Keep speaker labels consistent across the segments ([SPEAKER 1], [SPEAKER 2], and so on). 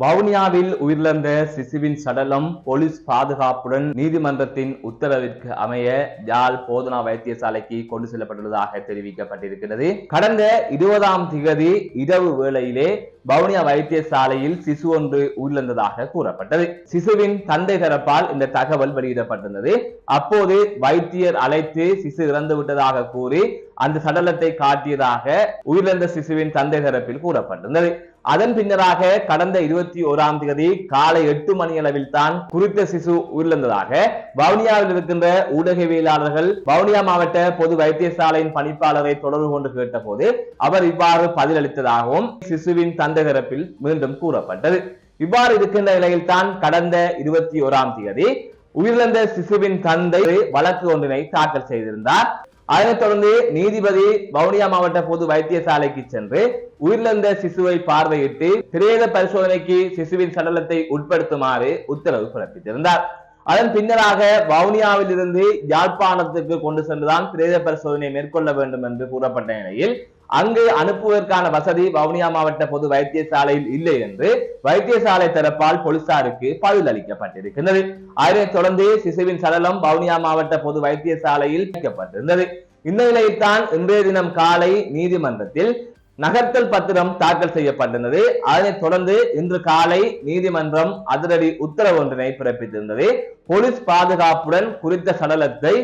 [SPEAKER 1] வவுனியாவில் உயிரிழந்த சிசுவின் சடலம் போலீஸ் பாதுகாப்புடன் நீதிமன்றத்தின் உத்தரவிற்கு அமைய யாழ் போதனா வைத்தியசாலைக்கு கொண்டு செல்லப்பட்டுள்ளதாக தெரிவிக்கப்பட்டிருக்கிறது. கடந்த இருபதாம் திகதி இரவு வேளையிலே வவுனியா வைத்தியசாலையில் சிசு ஒன்று உயிரிழந்ததாக கூறப்பட்டது. சிசுவின் தந்தை தரப்பால் இந்த தகவல் வெளியிடப்பட்டிருந்தது. அப்போது வைத்தியர் அழைத்து சிசு இறந்து விட்டதாக கூறி அந்த சடலத்தை காட்டியதாக உயிரிழந்த சிசுவின் தந்தை தரப்பில் கூறப்பட்டிருந்தது. அதன் பின்னராக கடந்த இருபத்தி ஓராம் தேதி காலை எட்டு மணி அளவில் தான் குறித்த சிசு உயிரிழந்ததாக வவுனியாவில் இருக்கின்ற ஊடகவியலாளர்கள் வவுனியா மாவட்ட பொது வைத்தியசாலையின் பணிப்பாளரை தொடர்பு கொண்டு கேட்டபோது அவர் இவ்வாறு பதிலளித்ததாகவும் சிசுவின் தந்தை தரப்பில் மீண்டும் கூறப்பட்டது. இவ்வாறு இருக்கின்ற நிலையில் தான் கடந்த இருபத்தி ஓராம் தேதி உயிரிழந்த சிசுவின் தந்தை வழக்கு ஒன்றினை தாக்கல் செய்திருந்தார். அதனைத் தொடர்ந்து நீதிபதி வவுனியா மாவட்ட பொது வைத்தியசாலைக்கு சென்று உயிரிழந்த சிசுவை பார்வையிட்டு பிரேத பரிசோதனைக்கு சிசுவின் சடலத்தை உட்படுத்துமாறு உத்தரவு பிறப்பித்திருந்தார். அதன் பின்னராக வவுனியாவில் இருந்து யாழ்ப்பாணத்துக்கு கொண்டு சென்றுதான் பிரேத பரிசோதனை மேற்கொள்ள வேண்டும் என்று கூறப்பட்ட நிலையில் அங்கு அனுப்புவதற்கான வசதி வவுனியா மாவட்ட பொது வைத்தியசாலையில் இல்லை என்று வைத்தியசாலை தரப்பால் போலீசாருக்கு பதில் அளிக்கப்பட்டிருக்கின்றது. அதனைத் தொடர்ந்து சிசுவின் சடலம் வவுனியா மாவட்ட பொது வைத்தியசாலையில் வைக்கப்பட்டிருந்தது. இந்த நிலையில்தான் இன்றைய தினம் காலை நீதிமன்றத்தில் நகர்த்தல் பத்திரம் தாக்கல் செய்யப்பட்டிருந்தது. அதனைத் தொடர்ந்து இன்று காலை நீதிமன்றம் அதிரடி உத்தரவு ஒன்றினை பிறப்பித்திருந்தது. போலீஸ் பாதுகாப்புடன் குறித்த சடலத்தை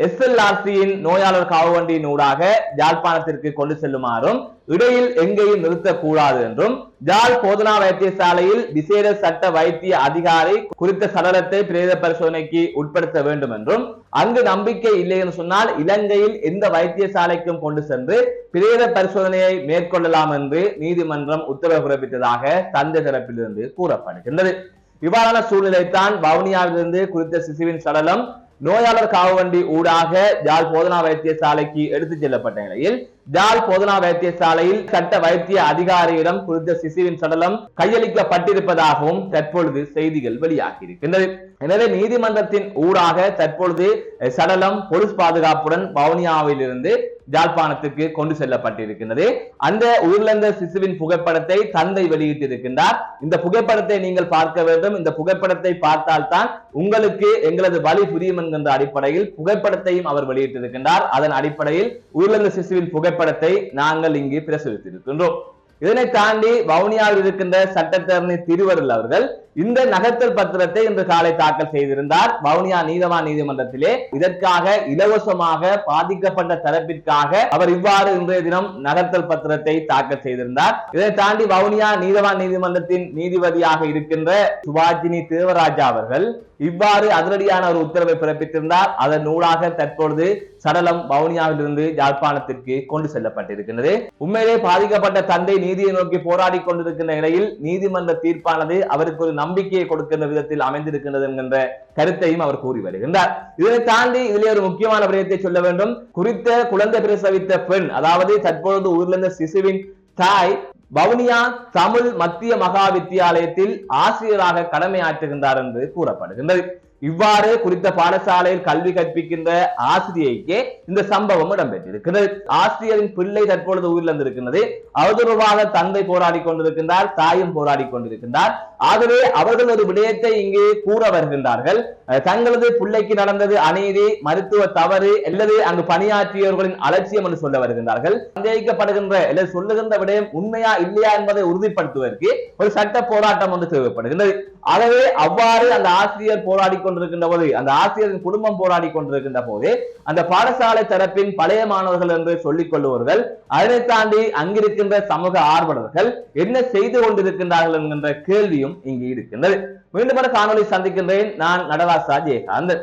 [SPEAKER 1] எஸ்எல்ஆர்சியின் நோயாளர் காவண்டியின் ஊடாக ஜாழ்ப்பாணத்திற்கு கொண்டு செல்லுமாறும் இடையில் எங்கேயும் நிறுத்தக்கூடாது என்றும் ஜாழ் போதனா வைத்தியசாலையில் விசேட சட்ட வைத்திய அதிகாரி குறித்த சடலத்தை பிரேத பரிசோதனைக்கு உட்படுத்த வேண்டும் என்றும் அங்கு நம்பிக்கை இல்லை என்று சொன்னால் இலங்கையில் எந்த வைத்தியசாலைக்கும் கொண்டு சென்று பிரேத பரிசோதனையை மேற்கொள்ளலாம் என்று நீதிமன்றம் உத்தரவு பிறப்பித்ததாக தந்தை தரப்பிலிருந்து கூறப்படுகின்றது. இவ்வாறான சூழ்நிலைத்தான் வவுனியாவிலிருந்து குறித்த சிசுவின் சடலம் நோயாளர் காவண்டி ஊடாக ஜாழ் போதனா வைத்தியசாலைக்கு எடுத்துச் செல்லப்பட்ட நிலையில் ஜால் போதனா வைத்தியசாலையில் சட்ட வைத்திய அதிகாரியிடம் குறித்த சிசுவின் சடலம் கையளிக்கப்பட்டிருப்பதாகவும் தற்பொழுது செய்திகள் வெளியாகியிருக்கின்றது. எனவே நீதிமன்றத்தின் ஊடாக தற்பொழுது சடலம் போலீஸ் பாதுகாப்புடன் வவுனியாவில் ஜாழ்ப்பாணத்துக்கு கொண்டு செல்லப்பட்டிருக்கின்றது. அந்த உயிரிழந்த சிசுவின் புகைப்படத்தை தந்தை வெளியிட்டிருக்கின்றார். இந்த புகைப்படத்தை நீங்கள் பார்க்க வேண்டும். இந்த புகைப்படத்தை பார்த்தால்தான் உங்களுக்கு எங்களது வழி புரியும் என்கின்ற அடிப்படையில் புகைப்படத்தையும் அவர் வெளியிட்டிருக்கின்றார். அதன் அடிப்படையில் உயிரிழந்த சிசுவின் புகைப்படத்தை நாங்கள் இங்கு பிரசுரித்திருக்கின்றோம். இதனை தாண்டி வவுனியாவில் இருக்கின்ற சட்டத்தரணி திருவருள் அவர்கள் இந்த நகர்த்தல் பத்திரத்தை இன்று காலை தாக்கல் செய்திருந்தார். வவுனியா நீதவான் நீதிமன்றத்திலே இதற்காக இலவசமாக பாதிக்கப்பட்ட தரப்பிற்காக அவர் இவ்வாறு இன்றைய தினம் நகர்த்தல் பத்திரத்தை தாக்கல் செய்திருந்தார். இதை தாண்டி வவுனியா நீதவான் நீதிமன்றத்தின் நீதிபதியாக இருக்கின்ற சுபாஜினி தேவராஜா அவர்கள் இவ்வாறு அதிரடியான ஒரு உத்தரவை பிறப்பித்திருந்தார். அதன் நூலாக தற்பொழுது சடலம் வவுனியாவிலிருந்து யாழ்ப்பாணத்திற்கு கொண்டு செல்லப்பட்டிருக்கிறது உண்மையிலே பாதிக்கப்பட்ட தந்தை நீதியை நோக்கி போராடி கொண்டிருக்கின்ற நிலையில் நீதிமன்ற தீர்ப்பானது அவருக்கு ஒரு நம்பிக்கையை கொடுக்கின்ற விதத்தில் அமைந்திருக்கின்றது என்கின்ற கருத்தையும் அவர் கூறி வருகின்றார். இதனை தாண்டி இதிலே ஒரு முக்கியமான விடயத்தை சொல்ல வேண்டும். குறித்த குழந்தை பிரசவித்த பெண் அதாவது தற்பொழுது உயிரிழந்த சிசுவின் தாய் வவுனியா தமிழ் மத்திய மகா வித்தியாலயத்தில் ஆசிரியராக கடமையாற்றுகின்றார் என்று கூறப்படுகின்றது. இவ்வாறு குறித்த பாடசாலையில் கல்வி கற்பிக்கின்ற ஆசிரியைக்கே இந்த சம்பவம் இடம்பெற்றிருக்கிறது. ஆசிரியரின் பிள்ளை தற்பொழுது உயிரிழந்திருக்கின்றது. அவதூறுவாக தந்தை போராடி கொண்டிருக்கின்றார் தாயும் போராடி கொண்டிருக்கின்றார். ஆகவே அவர்கள் ஒரு விடயத்தை இங்கு கூற வருகின்றார்கள். தங்களது பிள்ளைக்கு நடந்தது அநீதி மருத்துவ தவறு அல்லது அங்கு பணியாற்றியவர்களின் அலட்சியம் என்று சொல்ல வருகின்றார்கள். சந்தேகிக்கப்படுகின்ற அல்லது சொல்லுகின்ற விடயம் உண்மையா இல்லையா என்பதை உறுதிப்படுத்துவதற்கு ஒரு சட்ட போராட்டம் ஒன்று தேவைப்படுகின்றது. ஆகவே அவ்வாறு அந்த ஆசிரியர் போராடி கொண்டிருக்கின்ற போது அந்த ஆசிரியரின் குடும்பம் போராடி கொண்டிருக்கின்ற போது அந்த பாடசாலை தரப்பின் பழைய மாணவர்கள் என்று சொல்லிக் கொள்ளுவர்கள் அதனை தாண்டி அங்கிருக்கின்ற சமூக ஆர்வலர்கள் என்ன செய்து கொண்டிருக்கின்றார்கள் என்கின்ற கேள்வியும் இங்கு இருக்கின்றது. மீண்டும் காணொலி சந்திக்கின்றேன். நான் நடராசா ஜெயகாந்தன்.